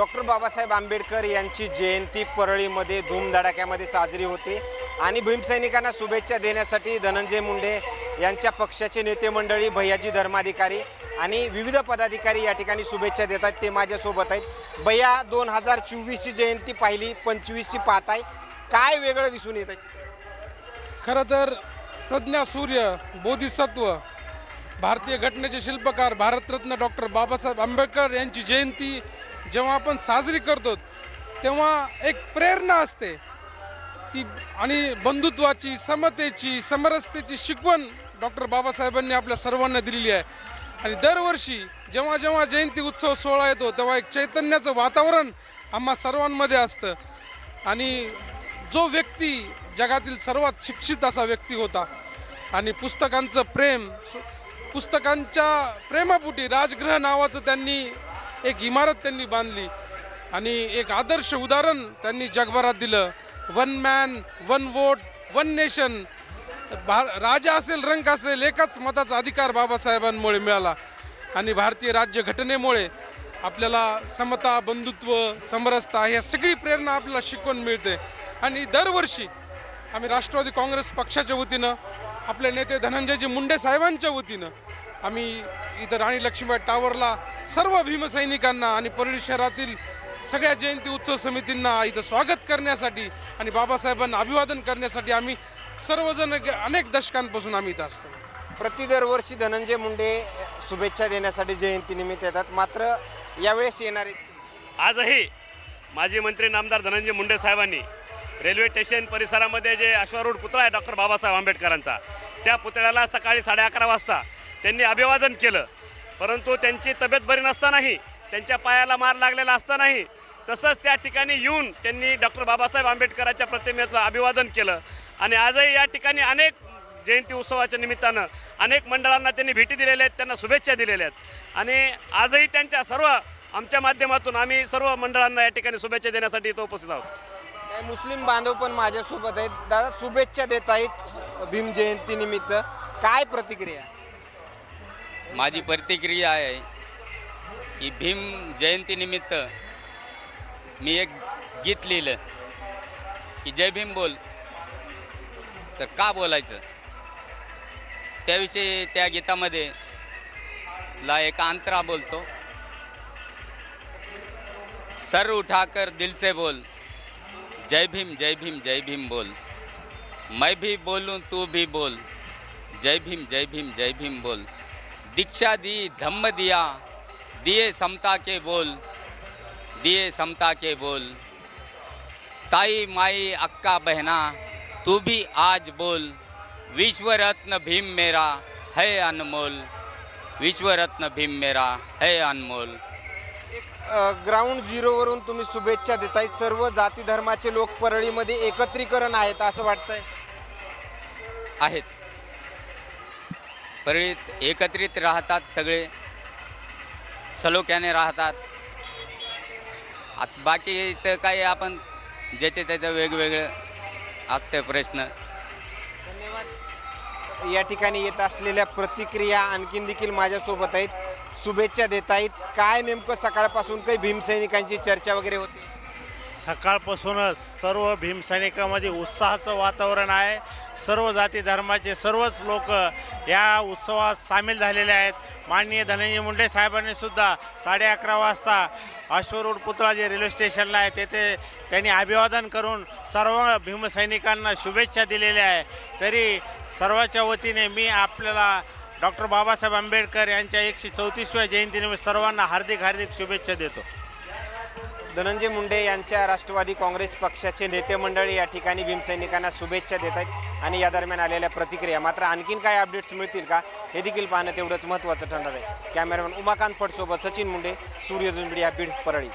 Doctor Babasaheb Ambedkar यांची जयंती परळीमध्ये धूमधडाक्यामध्ये साजरी होते. आणि भीमसैनिकांना शुभेच्छा देण्यासाठी धनंजय मुंडे यांच्या पक्षाचे नेते मंडळी भैयाजी धर्माधिकारी आणि विविध पदाधिकारी या ठिकाणी शुभेच्छा देत आहेत. ते माझ्यासोबत आहेत. भैया दोन हजार चोवीसची जयंती पाहिली पंचवीसची पाहत आहे काय वेगळं दिसून येत आहे खरं तर प्रज्ञा सूर्य बोधिसत्व भारतीय घटनेचे शिल्पकार भारतरत्न डॉक्टर बाबासाहेब आंबेडकर यांची जयंती जेव्हा आपण साजरी करतो तेव्हा एक प्रेरणा असते. ती आणि बंधुत्वाची समतेची समरसतेची शिकवण डॉक्टर बाबासाहेबांनी आपल्या सर्वांना दिलेली आहे. आणि दरवर्षी जेव्हा जेव्हा जयंती उत्सव सोहळा येतो तेव्हा एक चैतन्याचं वातावरण आम्हा सर्वांमध्ये असतं. आणि जो व्यक्ती जगातील सर्वात शिक्षित असा व्यक्ती होता आणि पुस्तकांचं प्रेम पुस्तकांच्या प्रेमापुटी राजग्रह नावाचं त्यांनी एक इमारत त्यांनी बांधली आणि एक आदर्श उदाहरण त्यांनी जगभरात दिलं. One man one vote one nation भा राजा असेल रंग असेल एकाच मताचा अधिकार बाबासाहेबांमुळे मिळाला. आणि भारतीय राज्यघटनेमुळे आपल्याला समता बंधुत्व समरसता ह्या सगळी प्रेरणा आपल्याला शिकवण मिळते. आणि दरवर्षी आम्ही राष्ट्रवादी काँग्रेस पक्षाच्या वतीनं आपले नेते धनंजयजी मुंडे साहेबांच्या वतीनं आम्ही इथं राणी लक्ष्मीबाई टावरला सर्व भीमसैनिकांना आणि परळी शहरातील सगळ्या जयंती उत्सव समितींना इथं स्वागत करण्यासाठी आणि बाबासाहेबांना अभिवादन करण्यासाठी आम्ही सर्वजण गे- अनेक दशकांपासून आम्ही इथं असतो. प्रति दरवर्षी धनंजय मुंडे शुभेच्छा देण्यासाठी जयंतीनिमित्त येतात. मात्र यावेळेस येणार आजही माजी मंत्री नामदार धनंजय मुंडे साहेबांनी रेल्वे स्टेशन परिसरामध्ये जे अश्वारूढ पुतळा आहे डॉक्टर बाबासाहेब आंबेडकरांचा त्या पुतळ्याला सकाळी साडे अकरा वाजता त्यांनी अभिवादन केलं. परंतु त्यांची तब्येत बरी नसतानाही त्यांच्या पायाला मार लागलेला असतानाही तसंच त्या ठिकाणी येऊन त्यांनी डॉक्टर बाबासाहेब आंबेडकरांच्या प्रतिमेचं अभिवादन केलं. आणि आजही या ठिकाणी अनेक जयंती उत्सवाच्या निमित्तानं अनेक मंडळांना त्यांनी भेटी दिलेल्या आहेत त्यांना शुभेच्छा दिलेल्या आहेत. आणि आजही त्यांच्या सर्व आमच्या माध्यमातून आम्ही सर्व मंडळांना या ठिकाणी शुभेच्छा देण्यासाठी इथं उपस्थित आहोत. काही मुस्लिम बांधव पण माझ्यासोबत आहेत. दादा शुभेच्छा देत आहेत भीम जयंतीनिमित्त काय प्रतिक्रिया? माझी प्रतिक्रिया आहे की भीम जयंतीनिमित्त मी एक गीत लिहिलं की जय भीम बोल. तर का बोलायचं? त्याविषयी त्या गीतामध्ये ला एक अंतरा बोलतो. सर उठाकर दिल से बोल. जय भीम जय भीम जय भीम बोल। मैं भी बोलूँ, तू भी बोल। जय भीम जय भीम जय भीम बोल। दीक्षा दी, धम्म दिया। दिए समता के बोल। दिए समता के बोल। ताई माई अक्का बहना, तू भी आज बोल। विश्व रत्न भीम मेरा, है अनमोल। विश्व रत्न भीम मेरा, है अनमोल। एक ग्राउंड झिरोवरून तुम्ही शुभेच्छा देताय. सर्व जाती धर्माचे लोक परळीमध्ये एकत्रीकरण आहेत असं वाटतंय. आहेत. परळीत एकत्रित राहतात सगळे. सलोख्याने राहतात. आत बाकीचं काही आपण ज्याचे त्याचं वेगवेगळं असते प्रश्न. या ठिकाणी येत असलेल्या प्रतिक्रिया आणखीन देखील माझ्यासोबत आहेत. शुभेच्छा देत आहेत. काय नेमकं सकाळपासून काही भीमसैनिकांची चर्चा वगैरे होती? सकाळपासूनच सर्व भीमसैनिकामध्ये उत्साहाचं वातावरण आहे. सर्व जाती धर्माचे सर्वच लोक या उत्सवात सामील झालेले आहेत. माननीय धनंजय मुंडे साहेबांनी सुद्धा साडे अकरा वाजता अश्वरूढ पुतळा जे रेल्वे स्टेशनला आहे. तेथे त्यांनी अभिवादन करून सर्व भीमसैनिकांना शुभेच्छा दिलेल्या आहे तरी सर्वाच्या वतीने मी आपल्याला डॉक्टर बाबासाहेब आंबेडकर यांच्या एकशे चौतीसव्या जयंतीनिमित्त सर्वांना हार्दिक हार्दिक शुभेच्छा देतो. धनंजय मुंडे यांच्या राष्ट्रवादी काँग्रेस पक्षाचे नेते मंडळी या ठिकाणी भीमसैनिकांना शुभेच्छा देत आहेत आणि या दरम्यान आलेल्या प्रतिक्रिया. मात्र आणखीन काय अपडेट्स मिळतील का हे देखील पाहणं तेवढंच महत्त्वाचं ठरणार आहे. कॅमेरामॅन उमाकांत फडसोबत सचिन मुंडे सूर्य दुंबडी या बीड परळी.